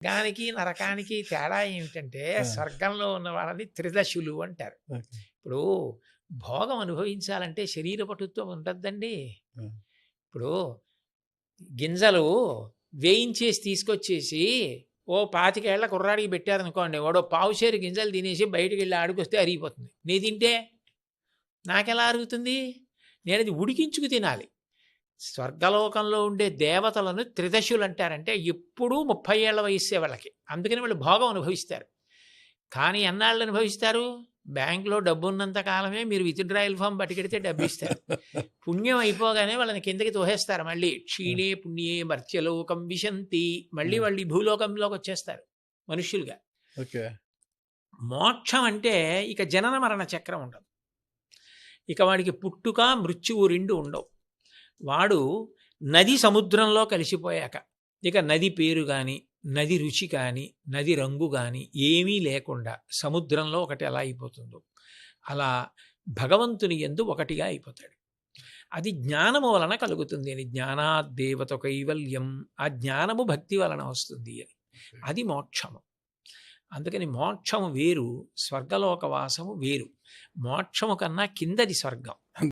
స్వర్గానికి నరకానికి తేడా ఏమిటంటే. స్వర్గంలో ఉన్న వాళ్ళని త్రిదశులు అంటారు. ఇప్పుడు భోగం అనుభవించాలంటే శరీర పటుత్వం ఉండద్దండి. ఇప్పుడు గింజలు వేయించేసి తీసుకొచ్చేసి ఓ పాతికేళ్ళ కుర్రాడికి పెట్టారనుకోండి వాడు పావుసేరు గింజలు తినేసి బయటికి వెళ్ళి ఆడుకొస్తే అరిగిపోతుంది నీ తింటే నాకెలా అరుగుతుంది నేను అది ఉడికించుకు తినాలి స్వర్గలోకంలో ఉండే దేవతలను త్రిదశులు అంటారంటే ఎప్పుడూ ముప్పై ఏళ్ళ వయస్సే వాళ్ళకి. అందుకని వాళ్ళు భోగం అనుభవిస్తారు. కానీ ఎన్నాళ్ళు అనుభవిస్తారు? బ్యాంకులో డబ్బు ఉన్నంత కాలమే మీరు విత్డ్రాయల్ ఫామ్ పట్టుకెడితే డబ్బు ఇస్తారు పుణ్యం అయిపోగానే వాళ్ళని కిందకి తోసేస్తారు మళ్ళీ క్షీణే పుణ్యే మర్త్యలోకం విశంతి. మళ్ళీ. వాళ్ళు ఈ భూలోకంలోకి వచ్చేస్తారు మనుష్యులుగా. ఓకే. మోక్షం అంటే ఇక జనన మరణ చక్రం ఉండదు. ఇక వాడికి పుట్టుక మృత్యువు రెండు ఉండవు. వాడు నది సముద్రంలో కలిసిపోయాక ఇక నది పేరు కానీ నది రుచి కానీ నది రంగు కానీ ఏమీ లేకుండా సముద్రంలో ఒకటి ఎలా అయిపోతుందో అలా భగవంతుని ఎందు ఒకటిగా అయిపోతాడు. అది జ్ఞానము వలన కలుగుతుంది అని జ్ఞానాదేవత కైవల్యం ఆ జ్ఞానము భక్తి వలన వస్తుంది అని. అది మోక్షము. అందుకని మోక్షము వేరు స్వర్గలోక వాసము వేరు. మోక్షము కన్నా కిందది స్వర్గం.